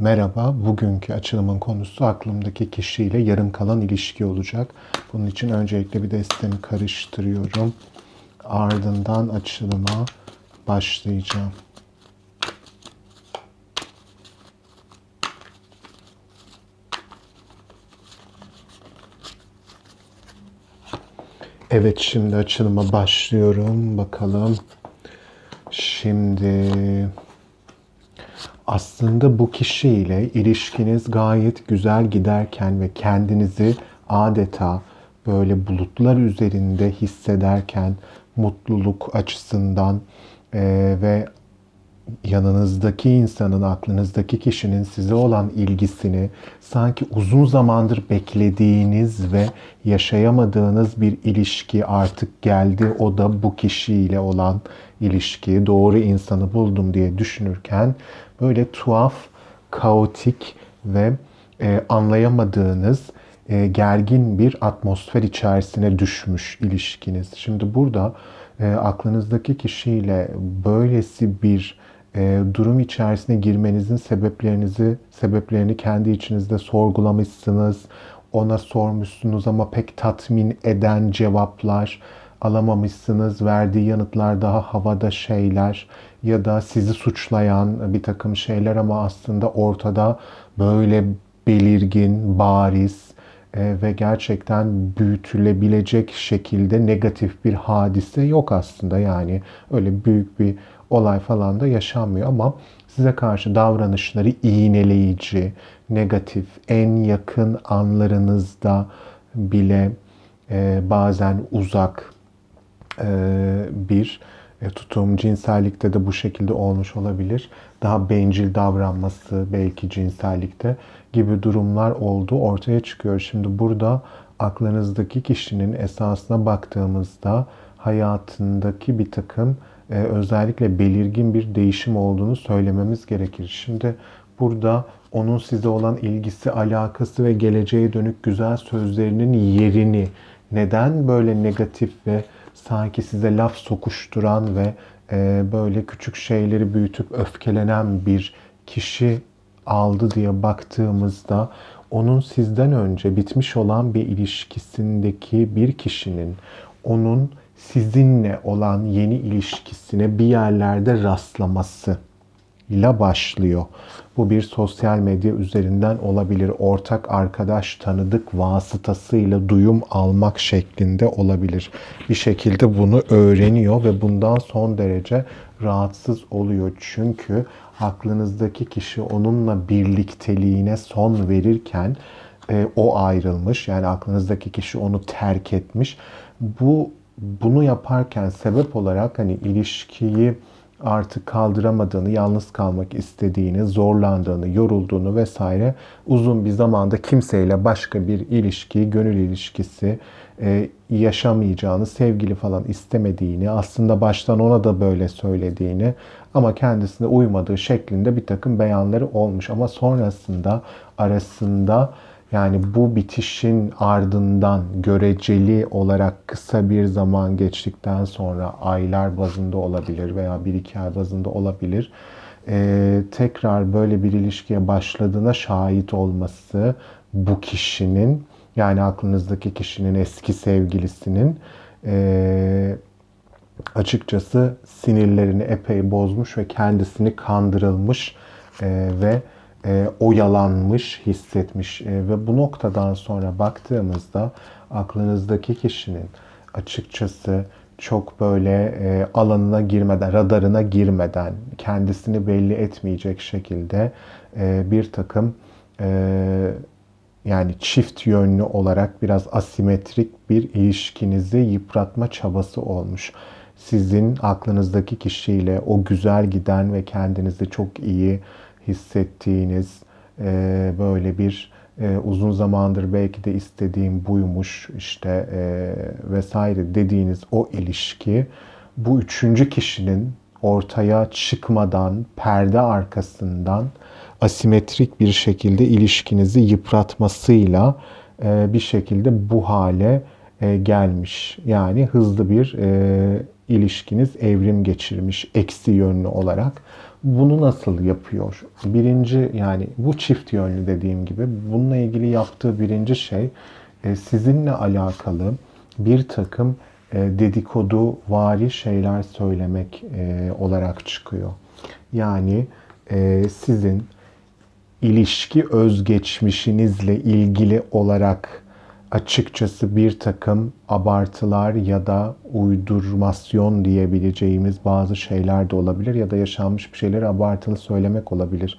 Merhaba, bugünkü açılımın konusu aklımdaki kişiyle yarım kalan ilişki olacak. Bunun için öncelikle bir destemi karıştırıyorum. Ardından açılıma başlayacağım. Evet, şimdi açılıma başlıyorum. Bakalım. Şimdi aslında bu kişiyle ilişkiniz gayet güzel giderken ve kendinizi adeta böyle bulutlar üzerinde hissederken mutluluk açısından ve yanınızdaki insanın, aklınızdaki kişinin size olan ilgisini sanki uzun zamandır beklediğiniz ve yaşayamadığınız bir ilişki artık geldi. O da bu kişiyle olan ilişki, doğru insanı buldum diye düşünürken böyle tuhaf, kaotik ve e, anlayamadığınız e, gergin bir atmosfer içerisine düşmüş ilişkiniz. Şimdi burada e, aklınızdaki kişiyle böylesi bir e, durum içerisine girmenizin sebeplerinizi sebeplerini kendi içinizde sorgulamışsınız. Ona sormuşsunuz ama pek tatmin eden cevaplar alamamışsınız. Verdiği yanıtlar daha havada şeyler ya da sizi suçlayan bir takım şeyler ama aslında ortada böyle belirgin, bariz e, ve gerçekten büyütülebilecek şekilde negatif bir hadise yok aslında. Yani öyle büyük bir olay falan da yaşanmıyor ama size karşı davranışları iğneleyici, negatif, en yakın anlarınızda bile e, bazen uzak e, bir e, tutum. Cinsellikte de bu şekilde olmuş olabilir. Daha bencil davranması belki cinsellikte gibi durumlar olduğu ortaya çıkıyor. Şimdi burada aklınızdaki kişinin esasına baktığımızda hayatındaki bir takım e, özellikle belirgin bir değişim olduğunu söylememiz gerekir. Şimdi burada onun size olan ilgisi, alakası ve geleceğe dönük güzel sözlerinin yerini neden böyle negatif ve sanki size laf sokuşturan ve e, böyle küçük şeyleri büyütüp öfkelenen bir kişi aldı diye baktığımızda onun sizden önce bitmiş olan bir ilişkisindeki bir kişinin onun sizinle olan yeni ilişkisine bir yerlerde rastlaması ile başlıyor. Bu bir sosyal medya üzerinden olabilir. Ortak arkadaş tanıdık vasıtasıyla duyum almak şeklinde olabilir. Bir şekilde bunu öğreniyor ve bundan son derece rahatsız oluyor. Çünkü aklınızdaki kişi onunla birlikteliğine son verirken e, o ayrılmış. Yani aklınızdaki kişi onu terk etmiş. Bu bunu yaparken sebep olarak hani ilişkiyi artık kaldıramadığını, yalnız kalmak istediğini, zorlandığını, yorulduğunu vesaire uzun bir zamanda kimseyle başka bir ilişki, gönül ilişkisi e, yaşamayacağını, sevgili falan istemediğini, aslında baştan ona da böyle söylediğini ama kendisine uymadığı şeklinde bir takım beyanları olmuş. Ama sonrasında arasında yani bu bitişin ardından göreceli olarak kısa bir zaman geçtikten sonra aylar bazında olabilir veya bir iki ay bazında olabilir. Ee, tekrar böyle bir ilişkiye başladığına şahit olması bu kişinin yani aklınızdaki kişinin eski sevgilisinin e, açıkçası sinirlerini epey bozmuş ve kendisini kandırılmış e, ve e, oyalanmış hissetmiş e, ve bu noktadan sonra baktığımızda aklınızdaki kişinin açıkçası çok böyle e, alanına girmeden, radarına girmeden, kendisini belli etmeyecek şekilde e, bir takım e, yani çift yönlü olarak biraz asimetrik bir ilişkinizi yıpratma çabası olmuş. Sizin aklınızdaki kişiyle o güzel giden ve kendinizi çok iyi hissettiğiniz e, böyle bir e, uzun zamandır belki de istediğim buymuş işte e, vesaire dediğiniz o ilişki bu üçüncü kişinin ortaya çıkmadan perde arkasından asimetrik bir şekilde ilişkinizi yıpratmasıyla e, bir şekilde bu hale e, gelmiş. Yani hızlı bir e, ilişkiniz evrim geçirmiş eksi yönlü olarak. Bunu nasıl yapıyor? Birinci yani bu çift yönlü dediğim gibi bununla ilgili yaptığı birinci şey e, sizinle alakalı bir takım e, dedikodu vari şeyler söylemek e, olarak çıkıyor. Yani sizin ilişki özgeçmişinizle ilgili olarak açıkçası bir takım abartılar ya da uydurmasyon diyebileceğimiz bazı şeyler de olabilir ya da yaşanmış bir şeyleri abartılı söylemek olabilir.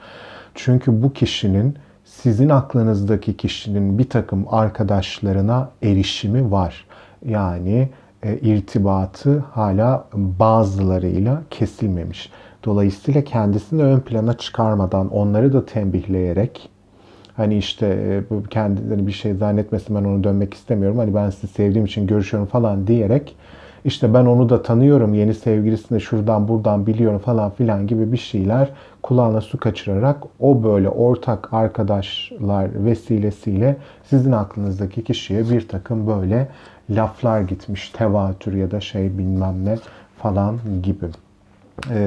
Çünkü bu kişinin sizin aklınızdaki kişinin bir takım arkadaşlarına erişimi var. Yani e, irtibatı hala bazılarıyla kesilmemiş. Dolayısıyla kendisini ön plana çıkarmadan onları da tembihleyerek hani işte e, bu kendileri bir şey zannetmesin ben onu dönmek istemiyorum. Hani ben sizi sevdiğim için görüşüyorum falan diyerek işte ben onu da tanıyorum yeni sevgilisini şuradan buradan biliyorum falan filan gibi bir şeyler kulağına su kaçırarak o böyle ortak arkadaşlar vesilesiyle sizin aklınızdaki kişiye bir takım böyle laflar gitmiş tevatür ya da şey bilmem ne falan gibi e,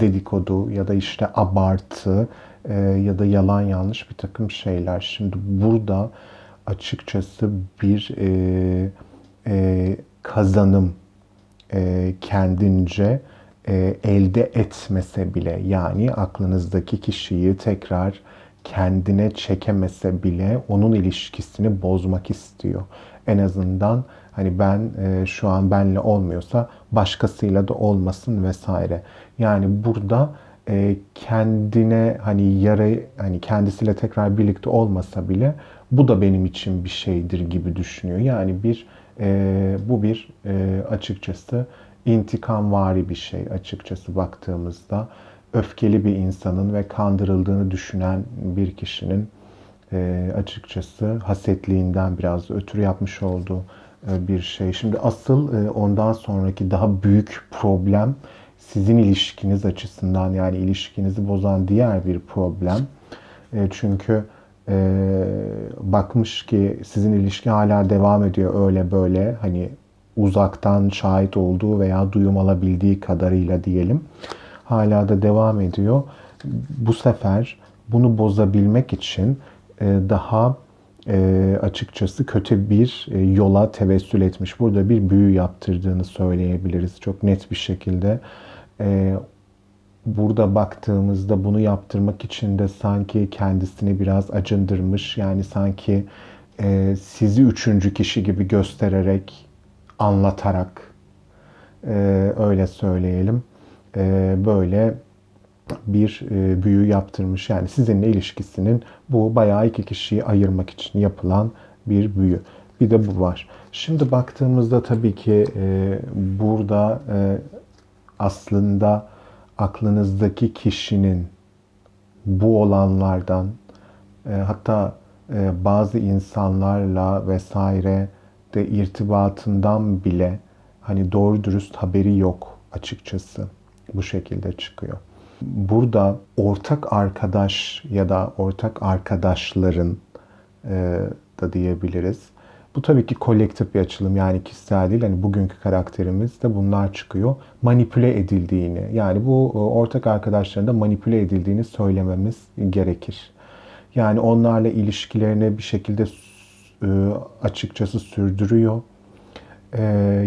dedikodu ya da işte abartı e, ya da yalan yanlış bir takım şeyler. Şimdi burada açıkçası bir e, e, kazanım e, kendince e, elde etmese bile yani aklınızdaki kişiyi tekrar kendine çekemese bile onun ilişkisini bozmak istiyor. En azından hani ben e, şu an benle olmuyorsa başkasıyla da olmasın vesaire. Yani burada e, kendine hani yara hani kendisiyle tekrar birlikte olmasa bile bu da benim için bir şeydir gibi düşünüyor. Yani bir e, bu bir e, açıkçası intikamvari bir şey açıkçası baktığımızda öfkeli bir insanın ve kandırıldığını düşünen bir kişinin e, açıkçası hasetliğinden biraz ötürü yapmış olduğu e, bir şey. Şimdi asıl e, ondan sonraki daha büyük problem sizin ilişkiniz açısından yani ilişkinizi bozan diğer bir problem. E, çünkü bakmış ki sizin ilişki hala devam ediyor öyle böyle hani uzaktan şahit olduğu veya duyum alabildiği kadarıyla diyelim. Hala da devam ediyor. Bu sefer bunu bozabilmek için daha e, açıkçası kötü bir e, yola tevessül etmiş. Burada bir büyü yaptırdığını söyleyebiliriz çok net bir şekilde. E, burada baktığımızda bunu yaptırmak için de sanki kendisini biraz acındırmış. Yani sanki e, sizi üçüncü kişi gibi göstererek, anlatarak e, öyle söyleyelim. E, böyle bir e, büyü yaptırmış. Yani sizinle ilişkisinin bu bayağı iki kişiyi ayırmak için yapılan bir büyü. Bir de bu var. Şimdi baktığımızda tabii ki e, burada e, aslında aklınızdaki kişinin bu olanlardan e, hatta e, bazı insanlarla vesaire de irtibatından bile hani doğru dürüst haberi yok açıkçası. Bu şekilde çıkıyor burada ortak arkadaş ya da ortak arkadaşların e, da diyebiliriz. Bu tabii ki kolektif bir açılım yani kişisel değil. Hani bugünkü karakterimizde bunlar çıkıyor. Manipüle edildiğini yani bu e, ortak arkadaşların da manipüle edildiğini söylememiz gerekir. Yani onlarla ilişkilerini bir şekilde e, açıkçası sürdürüyor e,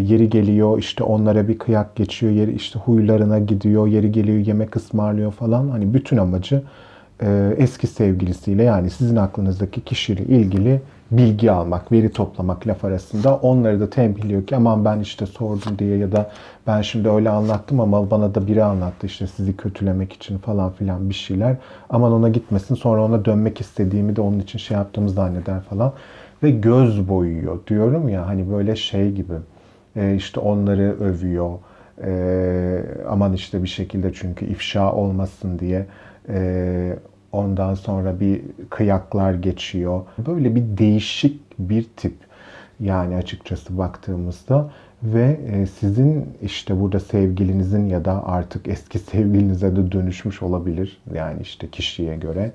yeri geliyor işte onlara bir kıyak geçiyor, yeri işte huylarına gidiyor, yeri geliyor yemek ısmarlıyor falan. Hani bütün amacı e, eski sevgilisiyle yani sizin aklınızdaki kişiyle ilgili bilgi almak, veri toplamak laf arasında. Onları da tembihliyor ki aman ben işte sordum diye ya da ben şimdi öyle anlattım ama bana da biri anlattı işte sizi kötülemek için falan filan bir şeyler. Aman ona gitmesin sonra ona dönmek istediğimi de onun için şey yaptığımı zanneder falan ve göz boyuyor diyorum ya hani böyle şey gibi e, işte onları övüyor e, aman işte bir şekilde çünkü ifşa olmasın diye e, ondan sonra bir kıyaklar geçiyor böyle bir değişik bir tip yani açıkçası baktığımızda ve e, sizin işte burada sevgilinizin ya da artık eski sevgilinize de dönüşmüş olabilir yani işte kişiye göre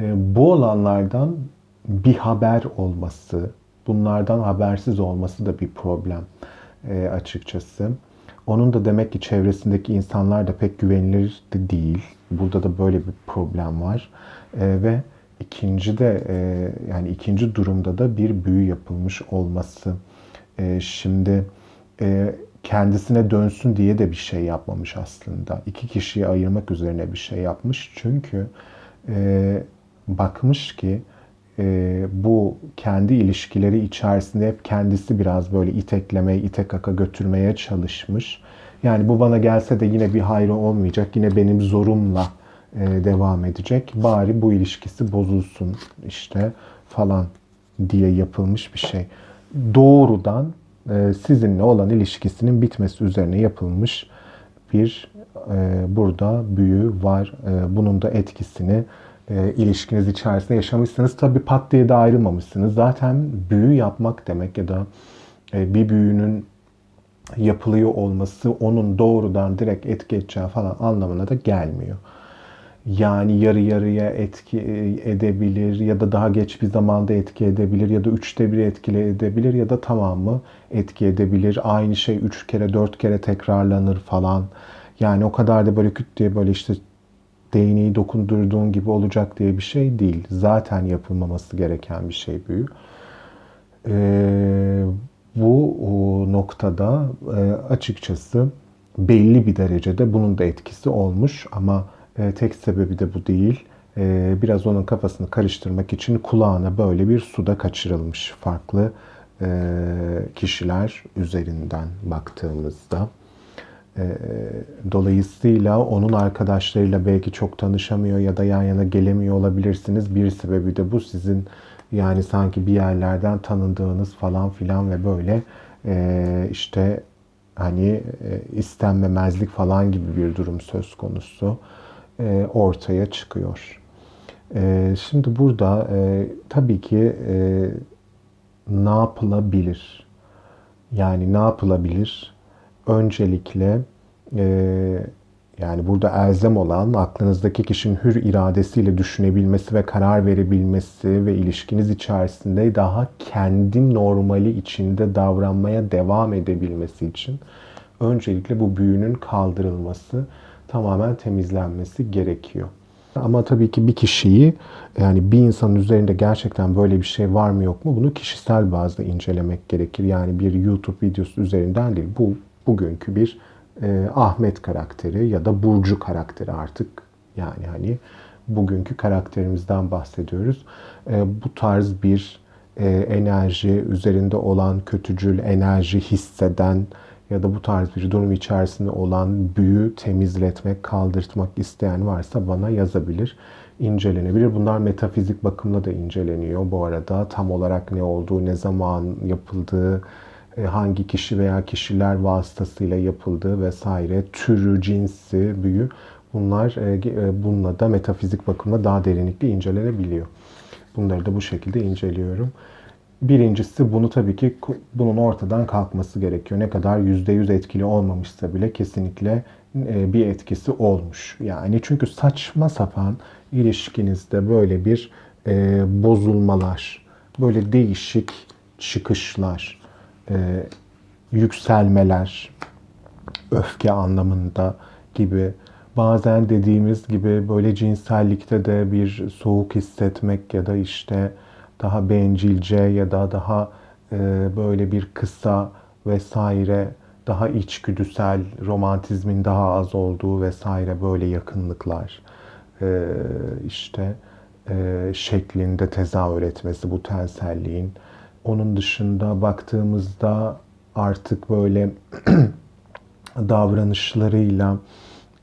e, bu olanlardan bir haber olması, bunlardan habersiz olması da bir problem e, açıkçası. Onun da demek ki çevresindeki insanlar da pek güvenilir de değil. Burada da böyle bir problem var. E, ve ikinci de e, yani ikinci durumda da bir büyü yapılmış olması. E, şimdi e, kendisine dönsün diye de bir şey yapmamış aslında. İki kişiyi ayırmak üzerine bir şey yapmış. Çünkü e, bakmış ki e, bu kendi ilişkileri içerisinde hep kendisi biraz böyle iteklemeye, ite kaka götürmeye çalışmış. Yani bu bana gelse de yine bir hayrı olmayacak. Yine benim zorumla e, devam edecek. Bari bu ilişkisi bozulsun işte falan diye yapılmış bir şey. Doğrudan e, sizinle olan ilişkisinin bitmesi üzerine yapılmış bir e, burada büyü var. E, bunun da etkisini e, ilişkiniz içerisinde yaşamışsınız. Tabii pat diye de ayrılmamışsınız. Zaten büyü yapmak demek ya da e, bir büyünün yapılıyor olması onun doğrudan direkt etki edeceği falan anlamına da gelmiyor. Yani yarı yarıya etki edebilir ya da daha geç bir zamanda etki edebilir ya da üçte bir etkili edebilir ya da tamamı etki edebilir. Aynı şey üç kere dört kere tekrarlanır falan. Yani o kadar da böyle küt diye böyle işte değneği dokundurduğun gibi olacak diye bir şey değil. Zaten yapılmaması gereken bir şey büyü. Ee, bu o noktada e, açıkçası belli bir derecede bunun da etkisi olmuş ama e, tek sebebi de bu değil. E, biraz onun kafasını karıştırmak için kulağına böyle bir suda kaçırılmış farklı e, kişiler üzerinden baktığımızda. E, dolayısıyla onun arkadaşlarıyla belki çok tanışamıyor ya da yan yana gelemiyor olabilirsiniz. Bir sebebi de bu sizin yani sanki bir yerlerden tanıdığınız falan filan ve böyle e, işte hani e, istenmemezlik falan gibi bir durum söz konusu e, ortaya çıkıyor. E, şimdi burada e, tabii ki e, ne yapılabilir? Yani ne yapılabilir? Öncelikle e, yani burada elzem olan aklınızdaki kişinin hür iradesiyle düşünebilmesi ve karar verebilmesi ve ilişkiniz içerisinde daha kendi normali içinde davranmaya devam edebilmesi için öncelikle bu büyünün kaldırılması, tamamen temizlenmesi gerekiyor. Ama tabii ki bir kişiyi yani bir insanın üzerinde gerçekten böyle bir şey var mı yok mu bunu kişisel bazda incelemek gerekir. Yani bir YouTube videosu üzerinden değil. Bu bugünkü bir e, Ahmet karakteri ya da Burcu karakteri artık yani hani bugünkü karakterimizden bahsediyoruz. E, bu tarz bir e, enerji üzerinde olan kötücül enerji hisseden ya da bu tarz bir durum içerisinde olan büyü temizletmek, kaldırtmak isteyen varsa bana yazabilir. incelenebilir. Bunlar metafizik bakımla da inceleniyor. Bu arada tam olarak ne olduğu, ne zaman yapıldığı, hangi kişi veya kişiler vasıtasıyla yapıldığı vesaire, türü, cinsi, büyü bunlar e, e, bununla da metafizik bakımda daha derinlikli incelenebiliyor. Bunları da bu şekilde inceliyorum. Birincisi bunu tabii ki bunun ortadan kalkması gerekiyor. Ne kadar %100 etkili olmamışsa bile kesinlikle bir etkisi olmuş. Yani çünkü saçma sapan ilişkinizde böyle bir bozulmalar, böyle değişik çıkışlar, e, yükselmeler, öfke anlamında gibi bazen dediğimiz gibi böyle cinsellikte de bir soğuk hissetmek ya da işte daha bencilce ya da daha e, böyle bir kısa vesaire daha içgüdüsel romantizmin daha az olduğu vesaire böyle yakınlıklar e, işte e, şeklinde tezahür etmesi bu tenselliğin onun dışında baktığımızda artık böyle davranışlarıyla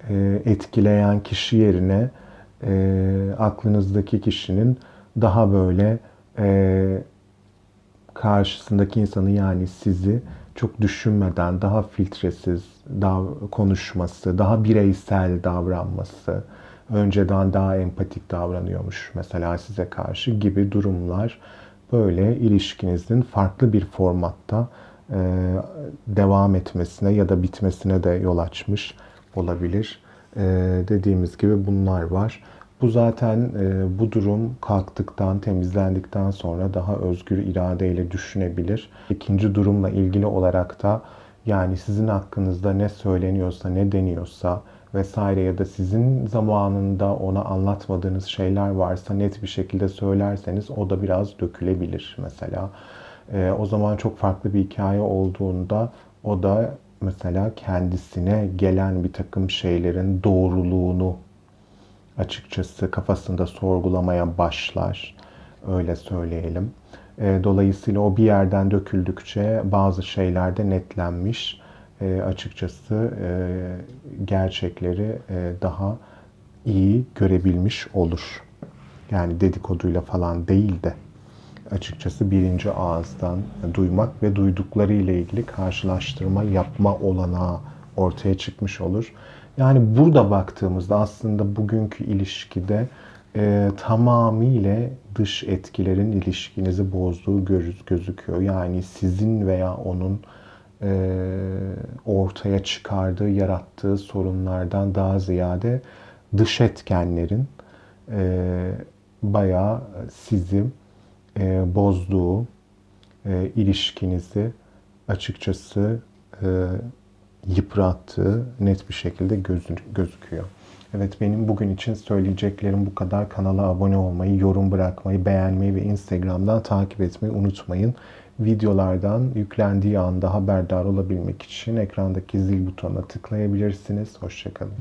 e, etkileyen kişi yerine e, aklınızdaki kişinin daha böyle e, karşısındaki insanı yani sizi çok düşünmeden daha filtresiz dav konuşması, daha bireysel davranması, önceden daha empatik davranıyormuş mesela size karşı gibi durumlar böyle ilişkinizin farklı bir formatta e, devam etmesine ya da bitmesine de yol açmış olabilir. E, dediğimiz gibi bunlar var. Bu zaten e, bu durum kalktıktan, temizlendikten sonra daha özgür iradeyle düşünebilir. İkinci durumla ilgili olarak da Yani sizin hakkınızda ne söyleniyorsa, ne deniyorsa vesaire ya da sizin zamanında ona anlatmadığınız şeyler varsa net bir şekilde söylerseniz o da biraz dökülebilir mesela. Ee, o zaman çok farklı bir hikaye olduğunda o da mesela kendisine gelen bir takım şeylerin doğruluğunu açıkçası kafasında sorgulamaya başlar. Öyle söyleyelim. E, Dolayısıyla o bir yerden döküldükçe bazı şeylerde netlenmiş. E, açıkçası e, gerçekleri e, daha iyi görebilmiş olur. Yani dedikoduyla falan değil de açıkçası birinci ağızdan duymak ve duydukları ile ilgili karşılaştırma yapma olanağı ortaya çıkmış olur. Yani burada baktığımızda aslında bugünkü ilişkide e, tamamıyla dış etkilerin ilişkinizi bozduğu göz, gözüküyor. Yani sizin veya onun e, ortaya çıkardığı, yarattığı sorunlardan daha ziyade dış etkenlerin e, bayağı sizi e, bozduğu e, ilişkinizi açıkçası e, yıprattığı net bir şekilde gözü- gözüküyor. Evet benim bugün için söyleyeceklerim bu kadar. Kanala abone olmayı, yorum bırakmayı, beğenmeyi ve Instagram'dan takip etmeyi unutmayın. Videolardan yüklendiği anda haberdar olabilmek için ekrandaki zil butonuna tıklayabilirsiniz. Hoşçakalın.